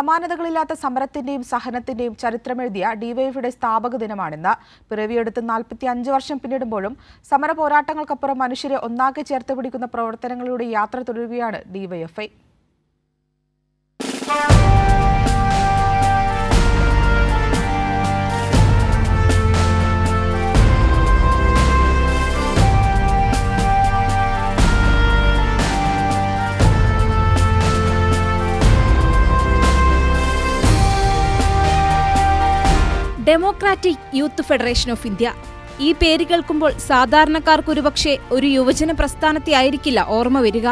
സമാനതകളില്ലാത്ത സമരത്തിന്റെയും സഹനത്തിന്റെയും ചരിത്രമെഴുതിയ ഡിവൈഎഫിയുടെ സ്ഥാപക ദിനമാണിന്ന്. പിറവിയെടുത്ത് നാൽപ്പത്തി അഞ്ച് വർഷം പിന്നിടുമ്പോഴും സമര പോരാട്ടങ്ങൾക്കപ്പുറം മനുഷ്യരെ ഒന്നാകെ ചേർത്ത് പിടിക്കുന്ന പ്രവർത്തനങ്ങളിലൂടെ യാത്ര തുടരുകയാണ് DYFI. Democratic Youth Federation of India ഈ പേര് കേൾക്കുമ്പോൾ സാധാരണക്കാർക്കൊരുപക്ഷെ ഒരു യുവജന പ്രസ്ഥാനത്തെ ആയിരിക്കില്ല ഓർമ്മ വരിക.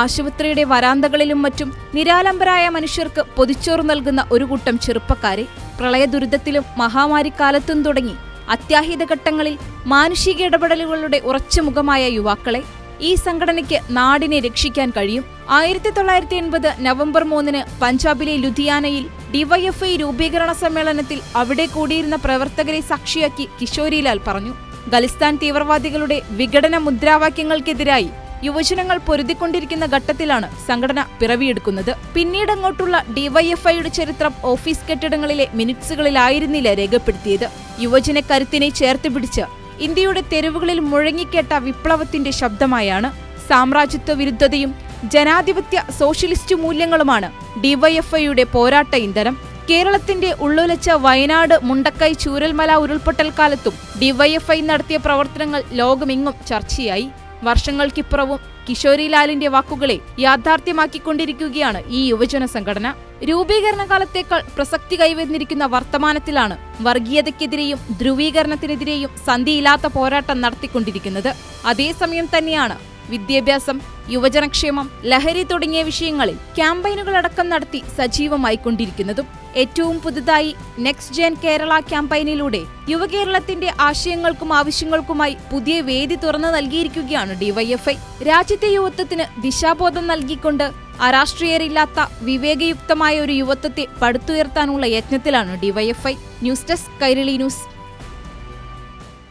ആശുപത്രിയുടെ വരാന്തകളിലും മറ്റും നിരാലംബരായ മനുഷ്യർക്ക് പൊതിച്ചോറ് നൽകുന്ന ഒരു കൂട്ടം ചെറുപ്പക്കാരെ പ്രളയ ദുരിതത്തിലും മഹാമാരിക്കാലത്തും തുടങ്ങി. അത്യാഹിത ഘട്ടങ്ങളിൽ മാനുഷിക ഇടപെടലുകളുടെ ഉറച്ച മുഖമായ യുവാക്കളെ ഈ സംഘടനയ്ക്ക് നാടിനെ രക്ഷിക്കാൻ കഴിയും. ആയിരത്തി തൊള്ളായിരത്തി എൺപത് നവംബർ മൂന്നിന് പഞ്ചാബിലെ ലുധിയാനയിൽ ഡിവൈഎഫ്ഐ രൂപീകരണ സമ്മേളനത്തിൽ അവിടെ കൂടിയിരുന്ന പ്രവർത്തകരെ സാക്ഷിയാക്കി കിഷോരിലാൽ പറഞ്ഞു. ഖലിസ്ഥാൻ തീവ്രവാദികളുടെ വിഘടന മുദ്രാവാക്യങ്ങൾക്കെതിരായി യുവജനങ്ങൾ പൊരുതിക്കൊണ്ടിരിക്കുന്ന ഘട്ടത്തിലാണ് സംഘടന പിറവിയെടുക്കുന്നത്. പിന്നീട് അങ്ങോട്ടുള്ള ഡിവൈഎഫ്ഐയുടെ ചരിത്രം ഓഫീസ് കെട്ടിടങ്ങളിലെ മിനിറ്റ്സുകളിലായിരുന്നില്ല രേഖപ്പെടുത്തിയത്. യുവജന കരുത്തിനെ ചേർത്ത് പിടിച്ച് ഇന്ത്യയുടെ തെരുവുകളിൽ മുഴങ്ങിക്കേട്ട വിപ്ലവത്തിന്റെ ശബ്ദമായാണ് സാമ്രാജ്യത്വ വിരുദ്ധതയും ജനാധിപത്യ സോഷ്യലിസ്റ്റ് മൂല്യങ്ങളുമാണ് ഡിവൈഎഫ്ഐയുടെ പോരാട്ട ഇന്ധനം. കേരളത്തിന്റെ ഉള്ളുലച്ച വയനാട് മുണ്ടക്കൈ ചൂരൽമല ഉരുൾപൊട്ടൽ കാലത്തും ഡിവൈഎഫ്ഐ നടത്തിയ പ്രവർത്തനങ്ങൾ ലോകമെങ്ങും ചർച്ചയായി. വർഷങ്ങൾക്കിപ്പുറവും കിഷോരിലാലിന്റെ വാക്കുകളെ യാഥാർത്ഥ്യമാക്കിക്കൊണ്ടിരിക്കുകയാണ് ഈ യുവജന സംഘടന. രൂപീകരണ കാലത്തേക്കാൾ പ്രസക്തി കൈവന്നിരിക്കുന്ന വർത്തമാനത്തിലാണ് വർഗീയതയ്ക്കെതിരെയും ധ്രുവീകരണത്തിനെതിരെയും സന്ധിയില്ലാത്ത പോരാട്ടം നടത്തിക്കൊണ്ടിരിക്കുന്നത്. അതേസമയം തന്നെയാണ് വിദ്യാഭ്യാസം യുവജനക്ഷേമം ലഹരി തുടങ്ങിയ വിഷയങ്ങളിൽ ക്യാമ്പയിനുകളടക്കം നടത്തി സജീവമായി കൊണ്ടിരിക്കുന്നതും ഏറ്റവും പുതുതായി നെക്സ്റ്റ് ജെൻ കേരള ക്യാമ്പയിനിലൂടെ യുവകേരളത്തിന്റെ ആശയങ്ങൾക്കും ആവശ്യങ്ങൾക്കുമായി പുതിയ വേദി തുറന്നു നൽകിയിരിക്കുകയാണ് ഡിവൈഎഫ്ഐ. രാജ്യത്തെ യുവത്വത്തിന് ദിശാബോധം നൽകിക്കൊണ്ട് അരാഷ്ട്രീയരില്ലാത്ത വിവേകയുക്തമായ ഒരു യുവത്വത്തെ പടുത്തുയർത്താനുള്ള യജ്ഞത്തിലാണ് DYFI. News desk Kairali news.